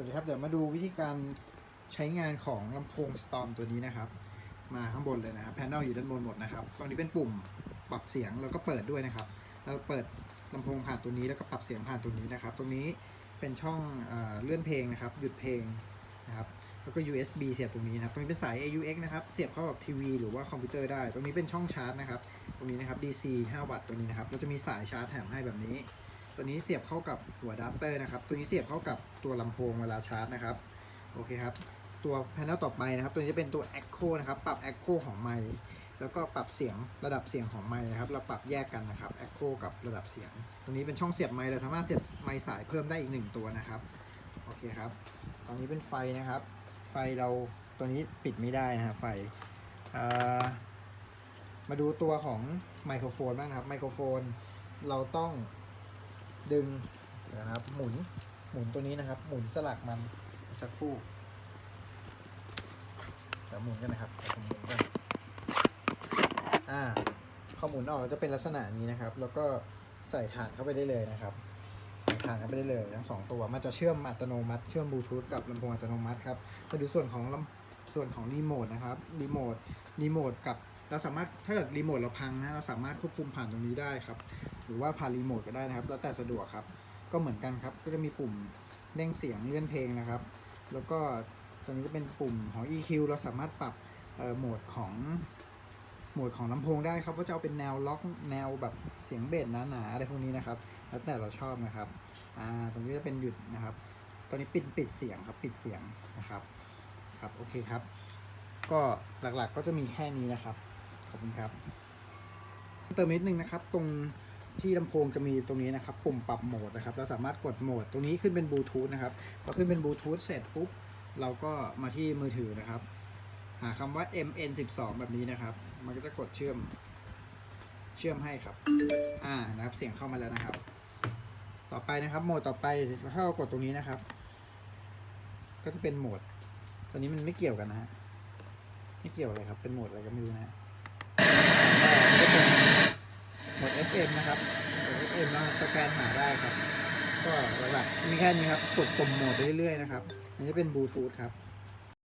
วัสดีครับ เดี๋ยวมาดูวิธีการใช้งานของลำโพง Storm ตัวนี้นะครับ มาข้างบนเลยนะครับแผนนอลอยู่ด้านบนหมดนะครับตรงนี้เป็นปุ่มปรับเสียงแล้วก็เปิดด้วยนะครับเราเปิดลำโพงผ่านตัวนี้แล้วก็ปรับเสียงผ่านตัวนี้นะครับ ตรงนี้เป็นช่องเอเลื่อนเพลงนะครับ หยุดเพลงนะครับแล้วก็ USB เสียบตรงนี้นะครับ ตรงนี้เป็นสาย AUX นะครับ เสียบเข้ากับทีวีหรือว่าคอมพิวเตอร์ได้ ตรงนี้เป็นช่องชาร์จนะครับ ตรงนี้นะครับ DC 5 วัตต์ตัวนี้นะครับ เราจะมีสายชาร์จแถมให้แบบนี้ ตัวนี้เสียบเข้ากับหัวอะแดปเตอร์นะครับ ตัวนี้เสียบเข้ากับตัวลำโพงเวลาชาร์จนะครับ โอเคครับ ตัวแพน n ลต่อไปนะครับ ตัวนี้จะเป็นตัว Echo นะครับ ปรับ Echo ของไมค์ แล้วก็ปรับเสียงระดับเสียงของไมค์นะครับ เราปรับแยกกันนะครับ Echo กับระดับเสียง ตรงนี้เป็นช่องเสียบไมค์ เราสามารถเสียบไมค์สายเพิ่มได้อีกหนึ่งตัวนะครับ โอเคครับ ตอนนี้เป็นไฟนะครับ ไฟเราตัวนี้ปิดไม่ได้นะครับไฟมาดูตัวของไมโครโฟนบ้างนะครับ ไมโครโฟนเราต้อง ดึงนะครับ หมุนหมุนตัวนี้นะครับ หมุนสลักมันสักครู่เดี๋ยวหมุนกันนะครับหมุนกันอ่าพอหมุนออกแล้วจะเป็นลักษณะนี้นะครับ แล้วก็ใส่ฐานเข้าไปได้เลยนะครับใส่ฐานเข้าไปได้เลยทั้งสองตัวมันจะเชื่อมอัตโนมัติเชื่อมบลูทูธกับลำโพงอัตโนมัติครับมาดูส่วนของลำส่วนของรีโมทนะครับรีโมทรีโมทกับ เราสามารถถ้าเกิดรีโมทเราพังนะเราสามารถควบคุมผ่านตรงนี้ได้ครับ หรือว่าผ่านรีโมทก็ได้นะครับ แล้วแต่สะดวกครับ ก็เหมือนกันครับ ก็จะมีปุ่มเร่งเสียงเลื่อนเพลงนะครับ แล้วก็ตัวนี้จะเป็นปุ่มของ EQ เราสามารถปรับโหมดของโหมดของลำโพงได้ครับว่าจะเอาเป็นแนวล็อกแนวแบบเสียงเบสหนาๆอะไรพวกนี้นะครับ แล้วแต่เราชอบนะครับอ่าตรงนี้จะเป็นหยุดนะครับ ตอนนี้ปิดปิดเสียงครับปิดเสียงนะครับครับโอเคครับ ก็หลักๆก็จะมีแค่นี้นะครับ ขอบคุณครับ เติมนิดนึงนะครับ ตรงที่ลำโพงจะมีตรงนี้นะครับ ปุ่มปรับโหมดนะครับ เราสามารถกดโหมด ตรงนี้ขึ้นเป็นบลูทูธนะครับ พอขึ้นเป็นบลูทูธเสร็จปุ๊บ เราก็มาที่มือถือนะครับ หาคำว่า MN12 แบบนี้นะครับ มันก็จะกดเชื่อม เชื่อมให้ครับ อ่า นะครับ เสียงเข้ามาแล้วนะครับ ต่อไปนะครับ โหมดต่อไป ถ้าเรากดตรงนี้นะครับ ก็จะเป็นโหมด ตอนนี้มันไม่เกี่ยวกันนะฮะ ไม่เกี่ยวเลยครับ เป็นโหมดอะไรก็ไม่รู้นะฮะ ก็เป็นโหมด FM นะครับหมด FM แล้วสแกนหาได้ครับ ก็หลักๆมีแค่นี้ครับกดปุ่มโหมดไปเรื่อยๆนะครับ อันนี้เป็นบลูทูธครับ